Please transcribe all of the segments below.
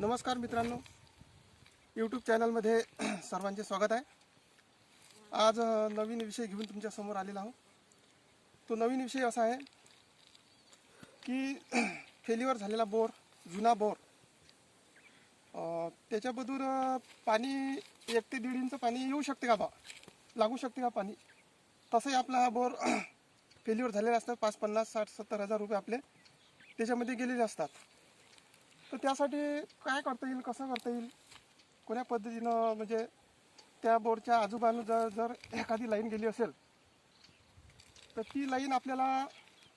नमस्कार मित्रांनो. यूट्यूब चॅनलमध्ये सर्वांचे स्वागत आहे. आज नवीन विषय घेऊन तुमच्यासमोर आलेला आहो. तो नवीन विषय असा आहे की फेल्युअर झालेला बोर जुना बोर त्याच्याबद्दल पाणी एक ते दीड इंच पाणी येऊ शकते का बा? लागू शकते का पाणी? तसंही आपला हा बोर फेल्युअर झालेला असतात पाच पन्नास साठ सत्तर हजार रुपये आपले त्याच्यामध्ये गेलेले असतात. तर त्यासाठी काय करता येईल कसं करता येईल? कोण्या पद्धतीनं म्हणजे त्या बोरच्या आजूबाजूला जर जर एखादी लाईन गेली असेल तर ती लाईन आपल्याला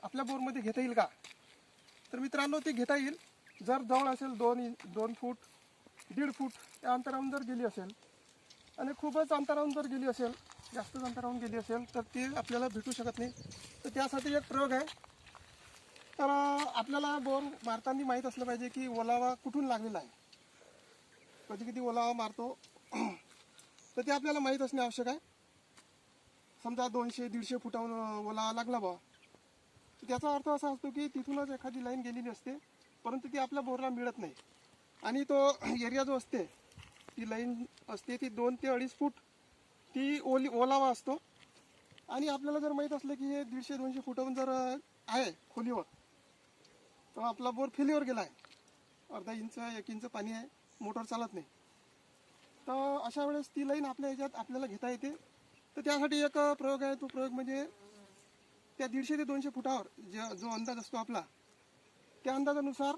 आपल्या बोरमध्ये घेता येईल का? तर मित्रांनो ती घेता येईल. जर जवळ असेल दोन इंच दोन फूट दीड फूट या अंतरावरून जर गेली असेल आणि खूपच अंतरावरून जर गेली असेल जास्तच अंतरावरून गेली असेल तर ती आपल्याला भेटू शकत नाही. तर त्यासाठी एक प्रयोग आहे. तर आपल्याला बोर मारताना माहीत असलं पाहिजे की ओलावा कुठून लागलेला आहे? कधी कधी ओलावा मारतो. तर ते आपल्याला माहीत असणे आवश्यक आहे. समजा दोनशे दीडशे फुटाहून ओलावा लागला बा. तर त्याचा अर्थ असा असतो की तिथूनच एखादी लाईन गेलेली असते परंतु ती आपल्या बोरला मिळत नाही. आणि तो एरिया जो असते ती लाईन असते ती दोन ते अडीच फूट. ती ओली ओलावा असतो. आणि आपल्याला जर माहीत असलं की हे दीडशे दोनशे फुटाहून जर आहे खोलीवर तर आपला बोर फेलीवर गेला आहे अर्धा इंच एक इंच पाणी आहे मोटर चालत नाही. तर अशा वेळेस ती लाईन आपल्या ह्याच्यात आपल्याला घेता येते. तर त्यासाठी एक प्रयोग आहे तो प्रयोग म्हणजे त्या दीडशे ते दोनशे फुटावर जे जो अंदाज असतो आपला त्या अंदाजानुसार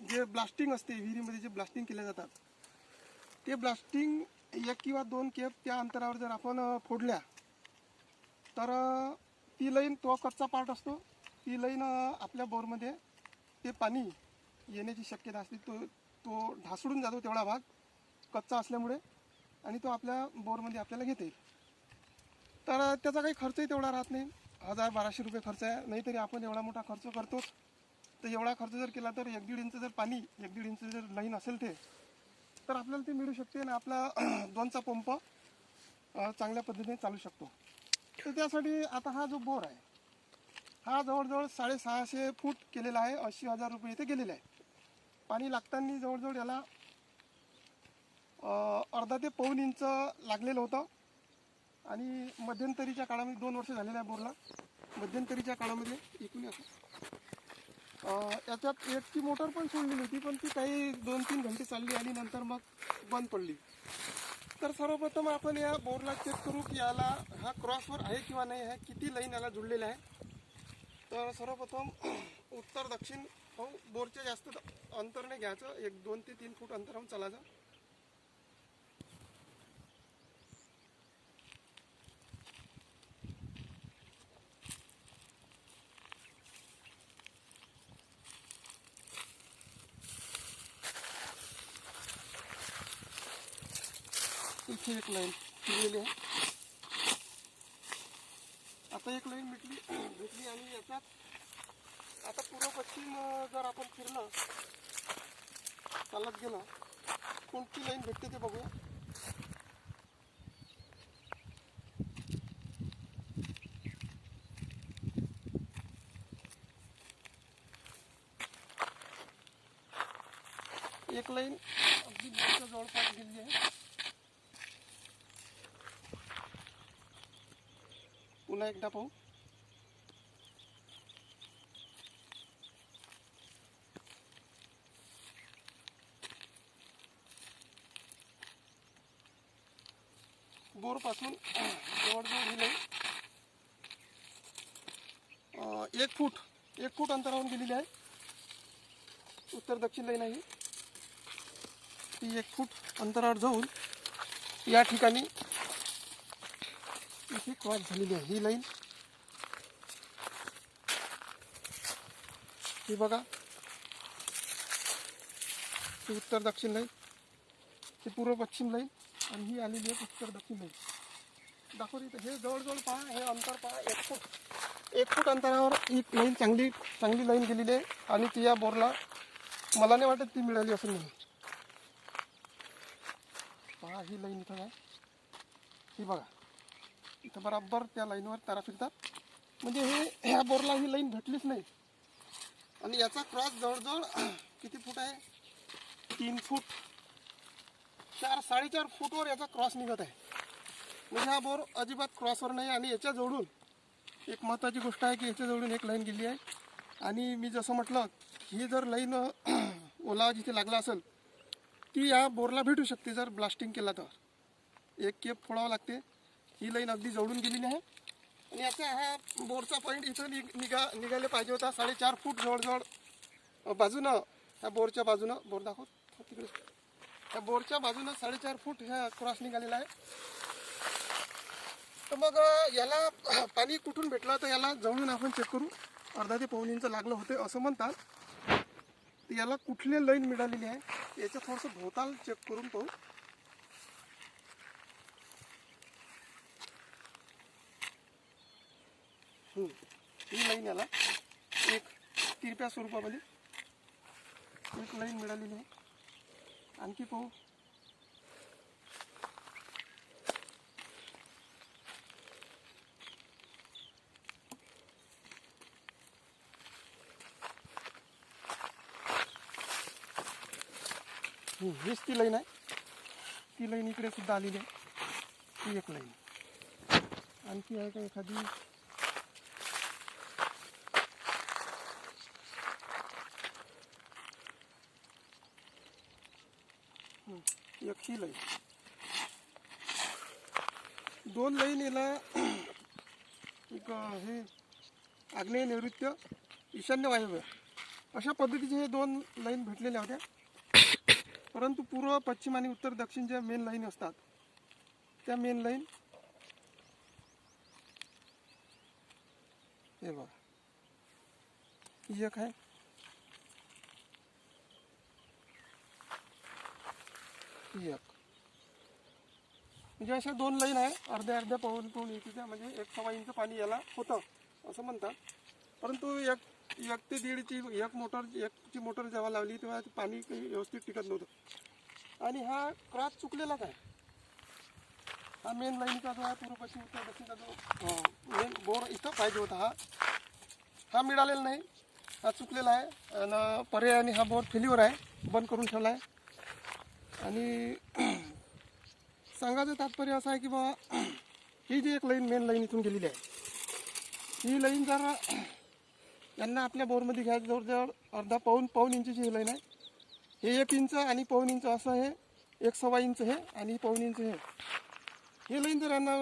जे ब्लास्टिंग असते विहिरीमध्ये जे ब्लास्टिंग केले जातात ते ब्लास्टिंग एक किंवा दोन केप त्या अंतरावर जर आपण फोडल्या तर ती लाईन तो कच्चा पार्ट असतो. ती लाईन आपल्या बोरमध्ये ते पाणी येण्याची शक्यता असते. तो तो ढासळून जातो तेवढा भाग कच्चा असल्यामुळे आणि तो आपल्या बोरमध्ये आपल्याला घेता. येईल तर त्याचा काही खर्चही तेवढा राहत नाही. हजार बाराशे रुपये खर्च आहे. नाहीतरी आपण एवढा मोठा खर्च करतोच. तर एवढा खर्च जर केला तर एक दीड इंच जर पाणी एक दीड इंच जर लाईन असेल ते तर आपल्याला ते मिळू शकते आणि आपला दोनचा पंप चांगल्या पद्धतीने चालू शकतो. तर त्यासाठी आता हा जो बोर आहे हा जवळजवळ साडेसहाशे फूट केलेला आहे ऐंशी हजार रुपये इथे गेलेले आहे. पाणी लागताना जवळजवळ याला अर्धा ते पाऊन इंच लागलेलं होतं. आणि मध्यंतरीच्या काळामध्ये दोन वर्ष झालेलं आहे बोरला. मध्यंतरीच्या काळामध्ये एकूण असं याच्यात याच्यात ती मोटर पण सोडलेली होती पण ती काही दोन तीन घंटे चालली आणि नंतर मग बंद पडली. तर सर्वप्रथम आपण या बोरला चेक करू की याला हा क्रॉसवर आहे किंवा नाही आहे किती लाईन याला जुळलेला आहे. तर सर्वप्रथम उत्तर दक्षिण हो बोरचे जास्त अंतर नाही घ्यायचं. एक दोन ते तीन फूट अंतरावर चालायचं. इथे एक लाईन फिरलेली आहे आता एक भेटली आणि याच्यात आता पूर्व पश्चिम, जर आपण फिरलं, चालत गेलं, कोणती लाईन भेटते ते बघूया. एक लाईन अगदी जवळपास गेली आहे. पुन्हा एकदा पाहू बोरपासून जवळजवळ ही अं, एक फूट एक फूट अंतरावरून गेलेली आहे. उत्तर दक्षिण लाईन आहे. ही. एक फूट अंतरावर जाऊन या इथे क्रॉस झालेली आहे. ही लाईन. ही बघा. ही उत्तर दक्षिण लाईन. ही पूर्व पश्चिम लाईन आणि ही आलेली आहे उत्तर दक्षिण लाईन. दाखवली तर हे जवळजवळ पहा हे अंतर पहा. एक फूट एक फूट अंतरावर ही लाईन चांगली चांगली लाईन गेलेली आहे आणि ती या बोरला मला नाही वाटत ती मिळाली असं नाही पहा ही लाईन इथं आहे ही बघा. इथं बराबर त्या लाईनवर तारा फिरतात. म्हणजे हे ह्या बोरला ही लाईन भेटलीच नाही. आणि याचा क्रॉस जवळजवळ किती फूट आहे? तीन फूट. चार साडेचार फूटवर याचा क्रॉस निघत आहे. म्हणजे हा बोर अजिबात क्रॉसवर नाही आणि याच्या जोडून एक महत्त्वाची गोष्ट आहे की याच्या जोडून एक लाईन गेली आहे. आणि मी जसं म्हटलं ही जर लाईन ओलावा जिथे लागला असेल ती या बोरला भेटू शकते जर ब्लास्टिंग केला तर. एक केप फोडावं लागते. ही लाईन अगदी जवळून गेलेली आहे. आणि याचा हा बोरचा पॉईंट इथं नि निघा निघायला पाहिजे होता. साडेचार फूट जवळजवळ बाजूनं ह्या बोरच्या बाजूनं बोर दाखव. तिकडे. ह्या बोरच्या बाजूनं साडेचार फूट ह्या क्रॉस निघालेला आहे. तर मग याला पाणी कुठून भेटलं? तर याला जवळून आपण चेक करू. अर्धा ते पाऊन इंच लागलं होते असं म्हणतात. याला कुठली लाईन मिळालेली आहे? याचं थोडंसं भोवताल चेक करून पाहू. ही लाईन याला एक तिरप्या स्वरूपामध्ये एक लाईन मिळालेली आहे हम्म, हीच ती आहे. ती इकडे आहे. ती एक लाईन. आणखी का एखादी? एक ही लाईन दोन लाईन याला एक हे आग्नेय नैऋत्य ईशान्य वायव्य. अशा पद्धतीचे हे दोन लाईन भेटलेल्या होत्या. परंतु पूर्व पश्चिम आणि उत्तर दक्षिण ज्या मेन लाईन असतात त्या मेन लाईन हे बघा. ही एक आहे. एक. म्हणजे अशा दोन लाईन आहे. अर्ध्या अर्ध्या पाऊन पाऊन इंचच्या म्हणजे एक सव्वा इंच पाणी याला होतं असं म्हणतात. परंतु एक एक ते दीडची एक मोटर एकची मोटर जेव्हा लावली तेव्हा ते पाणी काही व्यवस्थित टिकत नव्हतं. आणि हा क्रॉस चुकलेलाच आहे. हा मेन लाईनचा जो आहे पूर्व पश्चिम उत्तर दक्षिणचा जो मेन बोर इथं पाहिजे होता हा. हा मिळालेला नाही. हा चुकलेला आहे. आणि पर्यायाने हा बोर फेलीवर आहे. बंद करून ठेवला आहे. आणि सांगायचं तात्पर्य असं आहे की बा ही जी एक लाईन मेन लाईन इथून गेलेली आहे ही लाईन जर यांना आपल्या बोरमध्ये घ्यायचं जवळजवळ अर्धा पाऊन पाऊन इंचची ही लाईन आहे. हे एक इंच आणि पाऊन इंच असं हे एक सव्वा इंच हे आणि पाऊन इंच हे ही लाईन जर यांना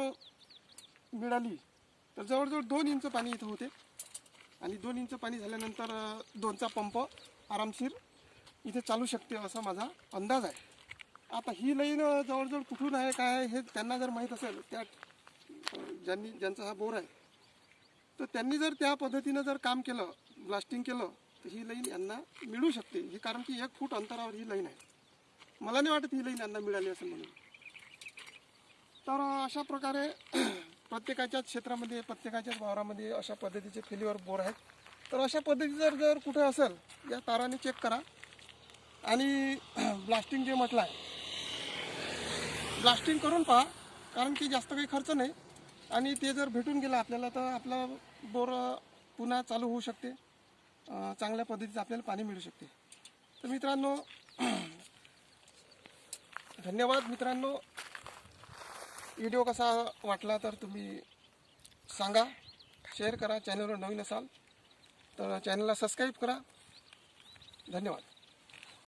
मिळाली तर जवळजवळ दोन इंच पाणी इथं होते. आणि दोन इंच पाणी झाल्यानंतर दोनचा पंप आरामशीर इथे चालू शकते असा माझा अंदाज आहे. आता ही लाईन जवळजवळ कुठून आहे काय आहे हे त्यांना जर माहीत असेल त्या ज्यांनी ज्यांचा हा बोर आहे तर त्यांनी जर त्या पद्धतीनं जर काम केलं ब्लास्टिंग केलं तर ही लाईन यांना मिळू शकते. ही कारण की एक फूट अंतरावर ही लाईन आहे. मला नाही वाटत ही लाईन यांना मिळाली असेल म्हणून. तर अशा प्रकारे प्रत्येकाच्याच क्षेत्रामध्ये प्रत्येकाच्याच वावरामध्ये अशा पद्धतीचे फेलीवर बोर आहेत. तर अशा पद्धती जर जर कुठे असेल या ताराने चेक करा. आणि ब्लास्टिंग जे म्हटलं आहे ब्लास्टिंग करून पहा कारण की जास्त काही खर्च नाही. आणि ते जर भेटून गेलं आपल्याला तर आपला बोर पुन्हा चालू होऊ शकते. चांगल्या पद्धतीचं आपल्याला पाणी मिळू शकते. तर मित्रांनो धन्यवाद. मित्रांनो व्हिडिओ कसा वाटला तर तुम्ही सांगा. शेअर करा. चॅनलवर नवीन असाल तर चॅनलला सबस्क्राईब करा. धन्यवाद.